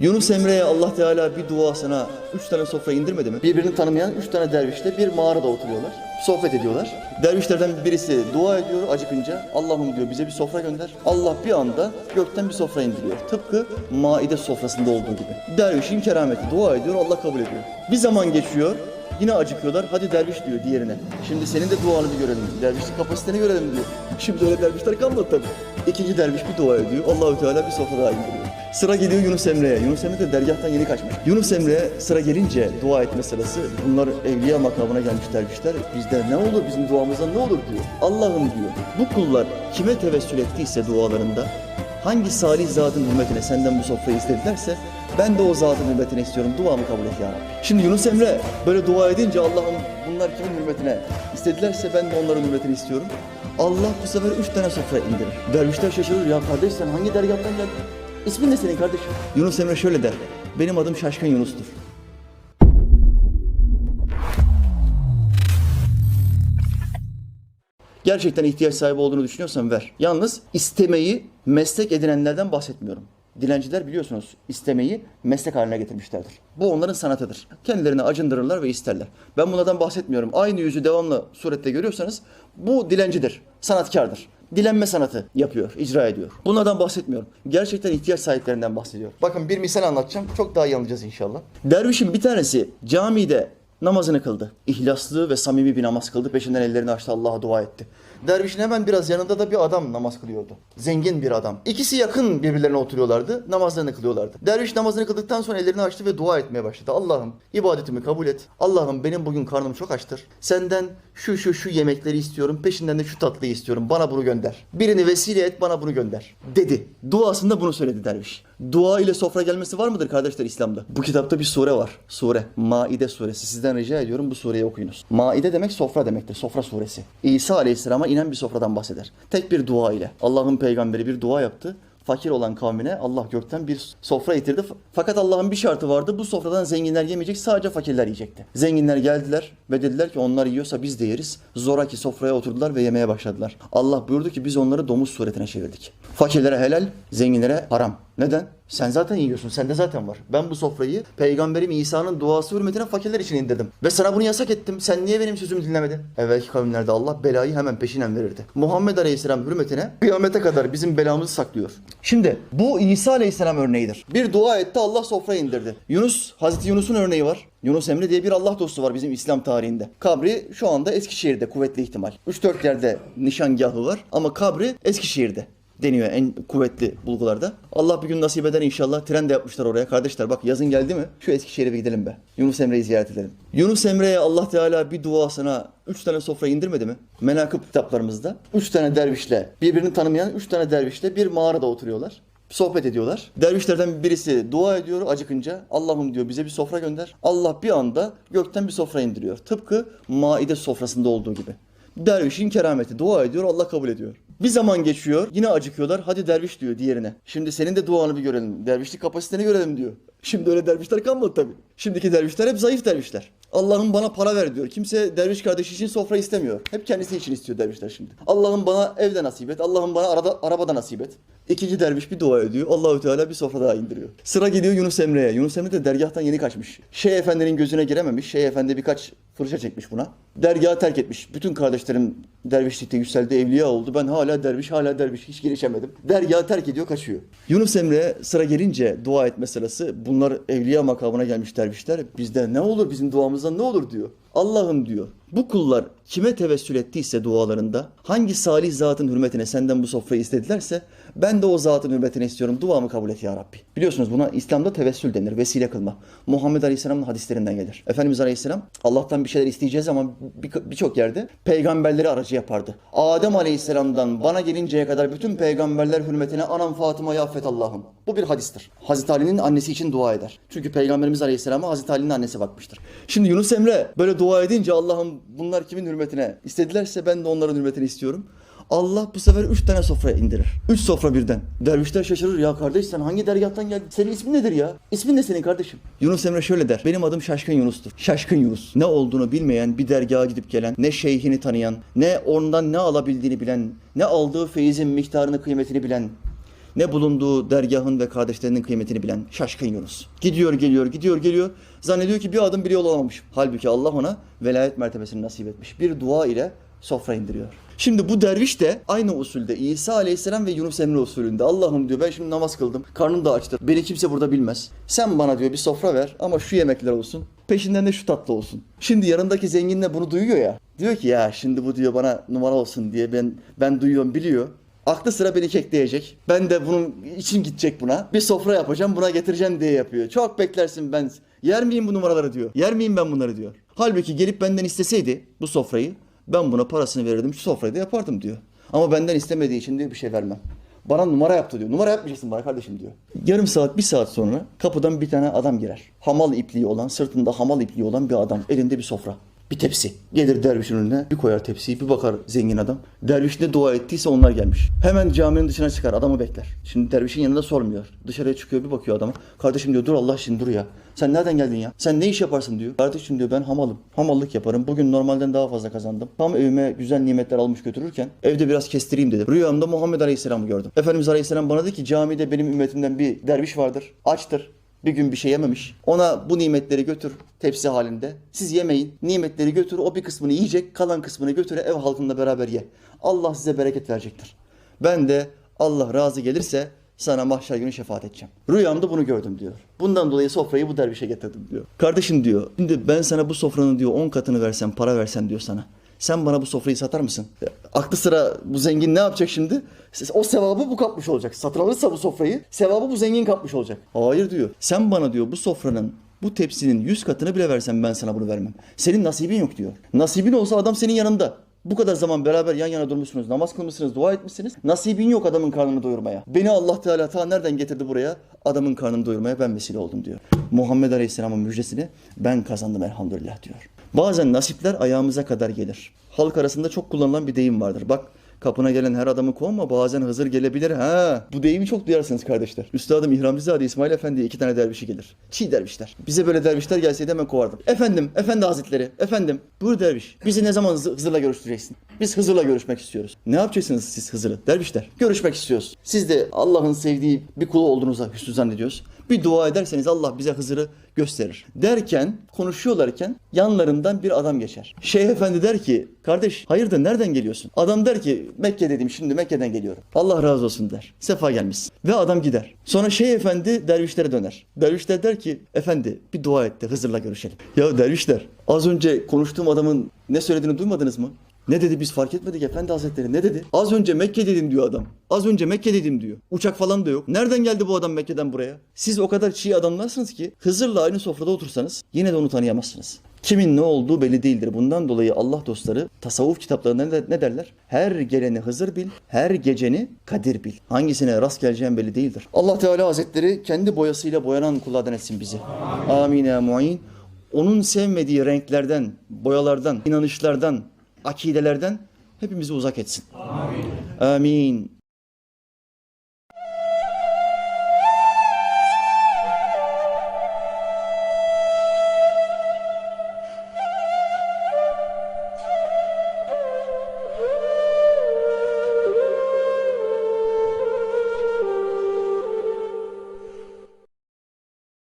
Yunus Emre'ye Allah Teala bir duasına üç tane sofra indirmedi mi? Birbirini tanımayan üç tane dervişle bir mağarada oturuyorlar. Sohbet ediyorlar. Dervişlerden birisi dua ediyor acıkınca. Allah'ım diyor bize bir sofra gönder. Allah bir anda gökten bir sofra indiriyor. Tıpkı maide sofrasında olduğu gibi. Dervişin kerameti dua ediyor Allah kabul ediyor. Bir zaman geçiyor. Yine acıkıyorlar. Hadi derviş diyor diğerine. Şimdi senin de duanı bir görelim. Dervişlik kapasiteni görelim diyor. Şimdi öyle dervişler kalmadı tabii. İkinci derviş bir dua ediyor. Allahü Teala bir sofra daha indiriyor. Sıra geliyor Yunus Emre'ye. Yunus Emre de dergahtan yeni kaçmış. Yunus Emre'ye sıra gelince dua etme sırası. Bunlar evliya makamına gelmiş dervişler. Bizde ne olur bizim duamızdan ne olur diyor. Allah'ım diyor. Bu kullar kime tevessül ettiyse dualarında hangi salih zatın hürmetine senden bu sofrayı istedilerse ben de o zatın hürmetine istiyorum. Duamı kabul et ya. Şimdi Yunus Emre böyle dua edince Allah'ım bunlar kimin hürmetine istedilerse ben de onların hürmetini istiyorum. Allah bu sefer üç tane sofra indirir. Dervişler şaşırır ya kardeş sen hangi dergahtan geldin? İsmin ne senin kardeşim? Yunus Emre şöyle der. Benim adım Şaşkın Yunus'tur. Gerçekten ihtiyaç sahibi olduğunu düşünüyorsan ver. Yalnız istemeyi meslek edinenlerden bahsetmiyorum. Dilenciler biliyorsunuz istemeyi meslek haline getirmişlerdir. Bu onların sanatıdır. Kendilerini acındırırlar ve isterler. Ben bunlardan bahsetmiyorum. Aynı yüzü devamlı surette görüyorsanız bu dilencidir, sanatkardır. Dilenme sanatı yapıyor, icra ediyor. Bunlardan bahsetmiyorum. Gerçekten ihtiyaç sahiplerinden bahsediyor. Bakın bir misal anlatacağım. Çok daha iyi anlayacağız inşallah. Dervişin bir tanesi camide namazını kıldı. İhlaslı ve samimi bir namaz kıldı. Peşinden ellerini açtı Allah'a dua etti. Dervişin hemen biraz yanında da bir adam namaz kılıyordu. Zengin bir adam. İkisi yakın birbirlerine oturuyorlardı. Namazlarını kılıyorlardı. Derviş namazını kıldıktan sonra ellerini açtı ve dua etmeye başladı. Allah'ım ibadetimi kabul et. Allah'ım benim bugün karnım çok açtır. Senden şu şu şu yemekleri istiyorum. Peşinden de şu tatlıyı istiyorum. Bana bunu gönder. Birini vesile et bana bunu gönder. Dedi. Duasında bunu söyledi derviş. Dua ile sofra gelmesi var mıdır kardeşler İslam'da? Bu kitapta bir sure var. Sure. Maide suresi. Sizden rica ediyorum bu sureyi okuyunuz. Maide demek sofra demektir. Sofra suresi. İsa Aleyhisselam'a inen bir sofradan bahseder. Tek bir dua ile. Allah'ın peygamberi bir dua yaptı fakir olan kavmine Allah gökten bir sofra getirdi. Fakat Allah'ın bir şartı vardı. Bu sofradan zenginler yemeyecek, sadece fakirler yiyecekti. Zenginler geldiler ve dediler ki onlar yiyorsa biz de yeriz. Zoraki sofraya oturdular ve yemeye başladılar. Allah buyurdu ki biz onları domuz suretine çevirdik. Fakirlere helal, zenginlere haram. Neden? Sen zaten yiyorsun. Sende zaten var. Ben bu sofrayı peygamberim İsa'nın duası hürmetine fakirler için indirdim. Ve sana bunu yasak ettim. Sen niye benim sözümü dinlemedin? Evvelki kavimlerde Allah belayı hemen peşinen verirdi. Muhammed Aleyhisselam hürmetine kıyamete kadar bizim belamızı saklıyor. Şimdi bu İsa Aleyhisselam örneğidir. Bir dua etti Allah sofrayı indirdi. Yunus, Hazreti Yunus'un örneği var. Yunus Emre diye bir Allah dostu var bizim İslam tarihinde. Kabri şu anda Eskişehir'de kuvvetli ihtimal. 3-4 yerde nişangahı var ama kabri Eskişehir'de deniyor en kuvvetli bulgularda. Allah bir gün nasip eder inşallah. Tren de yapmışlar oraya. Kardeşler bak yazın geldi mi? Şu Eskişehir'e bir gidelim be. Yunus Emre'yi ziyaret edelim. Yunus Emre'ye Allah Teala bir duasına üç tane sofra indirmedi mi? Menakıb kitaplarımızda. Üç tane dervişle, birbirini tanımayan üç tane dervişle bir mağarada oturuyorlar. Sohbet ediyorlar. Dervişlerden birisi dua ediyor acıkınca. Allah'ım diyor bize bir sofra gönder. Allah bir anda gökten bir sofra indiriyor. Tıpkı maide sofrasında olduğu gibi. Dervişin kerameti dua ediyor Allah kabul ediyor. Bir zaman geçiyor yine acıkıyorlar hadi derviş diyor diğerine. Şimdi senin de duanı bir görelim dervişlik kapasiteni görelim diyor. Şimdi öyle dervişler kalmadı tabii. Şimdiki dervişler hep zayıf dervişler. Allah'ım bana para ver diyor. Kimse derviş kardeşi için sofra istemiyor. Hep kendisi için istiyor dervişler şimdi. Allah'ım bana evde nasip et. Allah'ım bana arada, arabada nasip et. İkinci derviş bir dua ediyor. Allahü Teala bir sofra daha indiriyor. Sıra gidiyor Yunus Emre'ye. Yunus Emre de dergahtan yeni kaçmış. Şeyh Efendi'nin gözüne girememiş. Şeyh Efendi birkaç fırça çekmiş buna. Dergahı terk etmiş. Bütün kardeşlerim dervişlikte yükseldi, evliya oldu. Ben hala derviş, hala derviş. Hiç gelişemedim. Dergahı terk ediyor, kaçıyor. Yunus Emre'ye sıra gelince dua etme sırası. Bunlar evliya makamına gelmiş dervişler. Bizde ne olur, bizim duamızdan ne olur diyor. Allah'ım diyor. Bu kullar kime tevessül ettiyse dualarında, hangi salih zatın hürmetine senden bu sofrayı istedilerse, ben de o zatın hürmetine istiyorum. Duamı kabul et ya Rabbi. Biliyorsunuz buna İslam'da tevessül denir, vesile kılma. Muhammed Aleyhisselam'ın hadislerinden gelir. Efendimiz Aleyhisselam Allah'tan bir şeyler isteyeceğiz ama bir- birçok yerde peygamberleri aracı yapardı. Adem Aleyhisselam'dan bana gelinceye kadar bütün peygamberler hürmetine anam Fatıma'yı affet Allah'ım. Bu bir hadistir. Hazreti Ali'nin annesi için dua eder. Çünkü Peygamberimiz Aleyhisselam'a Hazreti Ali'nin annesi bakmıştır. Şimdi Yunus Emre böyle dua edince Allah'ım bunlar kimin hürmetine istedilerse ben de onların hürmetini istiyorum. Allah bu sefer üç tane sofra indirir. Üç sofra birden. Dervişler şaşırır. Ya kardeş sen hangi dergahtan geldin? Senin ismin nedir ya? İsmin ne senin kardeşim? Yunus Emre şöyle der. Benim adım Şaşkın Yunus'tur. Şaşkın Yunus. Ne olduğunu bilmeyen, bir dergaha gidip gelen, ne şeyhini tanıyan, ne ondan ne alabildiğini bilen, ne aldığı feyizin miktarını, kıymetini bilen, Ne bulunduğu dergahın ve kardeşlerinin kıymetini bilen şaşkın Yunus. Gidiyor geliyor gidiyor geliyor. Zannediyor ki bir adım bile yol alamamış. Halbuki Allah ona velayet mertebesini nasip etmiş. Bir dua ile sofra indiriyor. Şimdi bu derviş de aynı usulde İsa Aleyhisselam ve Yunus Emre usulünde Allah'ım diyor ben şimdi namaz kıldım. Karnım da açtı. Beni kimse burada bilmez. Sen bana diyor bir sofra ver ama şu yemekler olsun. Peşinden de şu tatlı olsun. Şimdi yanındaki zengin de bunu duyuyor ya. Diyor ki ya şimdi bu diyor bana numara olsun diye ben ben duyuyorum biliyor. Aklı sıra beni kekleyecek. Ben de bunun için gidecek buna. Bir sofra yapacağım buna getireceğim diye yapıyor. Çok beklersin ben. Yer miyim bu numaraları diyor. Yer miyim ben bunları diyor. Halbuki gelip benden isteseydi bu sofrayı ben buna parasını verirdim şu sofrayı da yapardım diyor. Ama benden istemediği için diyor bir şey vermem. Bana numara yaptı diyor. Numara yapmayacaksın bana kardeşim diyor. Yarım saat, bir saat sonra kapıdan bir tane adam girer. Hamal ipliği olan, sırtında hamal ipliği olan bir adam. Elinde bir sofra. Bir tepsi. Gelir dervişin önüne bir koyar tepsiyi bir bakar zengin adam. Derviş ne dua ettiyse onlar gelmiş. Hemen caminin dışına çıkar adamı bekler. Şimdi dervişin yanında sormuyor. Dışarıya çıkıyor bir bakıyor adama. Kardeşim diyor dur Allah için dur ya. Sen nereden geldin ya? Sen ne iş yaparsın diyor. Kardeşim diyor ben hamalım. Hamallık yaparım. Bugün normalden daha fazla kazandım. Tam evime güzel nimetler almış götürürken evde biraz kestireyim dedi. Rüyamda Muhammed Aleyhisselam'ı gördüm. Efendimiz Aleyhisselam bana dedi ki camide benim ümmetimden bir derviş vardır. Açtır. Bir gün bir şey yememiş. Ona bu nimetleri götür tepsi halinde. Siz yemeyin. Nimetleri götür. O bir kısmını yiyecek. Kalan kısmını götür ev halkınla beraber ye. Allah size bereket verecektir. Ben de Allah razı gelirse sana mahşer günü şefaat edeceğim. Rüyamda bunu gördüm diyor. Bundan dolayı sofrayı bu dervişe getirdim diyor. Kardeşim diyor. Şimdi ben sana bu sofranın diyor 10 katını versem para versem diyor sana. Sen bana bu sofrayı satar mısın? Ya, Aklı sıra bu zengin ne yapacak şimdi? O sevabı bu kapmış olacak. Satın alırsa bu sofrayı sevabı bu zengin kapmış olacak. Hayır diyor. Sen bana diyor bu sofranın bu tepsinin yüz katını bile versen ben sana bunu vermem. Senin nasibin yok diyor. Nasibin olsa adam senin yanında. Bu kadar zaman beraber yan yana durmuşsunuz, namaz kılmışsınız, dua etmişsiniz. Nasibin yok adamın karnını doyurmaya. Beni Allah Teala ta nereden getirdi buraya? Adamın karnını doyurmaya ben vesile oldum diyor. Muhammed Aleyhisselam'ın müjdesini ben kazandım elhamdülillah diyor. Bazen nasipler ayağımıza kadar gelir. Halk arasında çok kullanılan bir deyim vardır. Bak Kapına gelen her adamı kovma bazen Hızır gelebilir. Ha, bu deyimi çok duyarsınız kardeşler. Üstadım İhramcızade İsmail Efendi'ye iki tane dervişi gelir. Çiğ dervişler. Bize böyle dervişler gelseydi hemen kovardım. Efendim, efendi hazretleri, efendim. Buyur derviş. Bizi ne zaman Hızır- Hızır'la görüştüreceksin? Biz Hızır'la görüşmek istiyoruz. Ne yapacaksınız siz Hızır'ı? Dervişler. Görüşmek istiyoruz. Siz de Allah'ın sevdiği bir kulu olduğunuza hüsnü zannediyoruz. Bir dua ederseniz Allah bize Hızır'ı gösterir. Derken, konuşuyorlarken yanlarından bir adam geçer. Şeyh Efendi der ki, kardeş hayırdır nereden geliyorsun? Adam der ki, Mekke dedim şimdi Mekke'den geliyorum. Allah razı olsun der. Sefa gelmişsin. Ve adam gider. Sonra Şeyh Efendi dervişlere döner. Dervişler der ki, efendi bir dua et de Hızır'la görüşelim. Ya dervişler, az önce konuştuğum adamın ne söylediğini duymadınız mı? Ne dedi biz fark etmedik efendi hazretleri ne dedi? Az önce Mekke dedim diyor adam. Az önce Mekke dedim diyor. Uçak falan da yok. Nereden geldi bu adam Mekke'den buraya? Siz o kadar çiğ adamlarsınız ki Hızır'la aynı sofrada otursanız yine de onu tanıyamazsınız. Kimin ne olduğu belli değildir. Bundan dolayı Allah dostları tasavvuf kitaplarında ne, derler? Her geleni Hızır bil, her geceni Kadir bil. Hangisine rast geleceğin belli değildir. Allah Teala Hazretleri kendi boyasıyla boyanan kullardan etsin bizi. Amin ya muin. Onun sevmediği renklerden, boyalardan, inanışlardan, akidelerden hepimizi uzak etsin. Amin. Amin.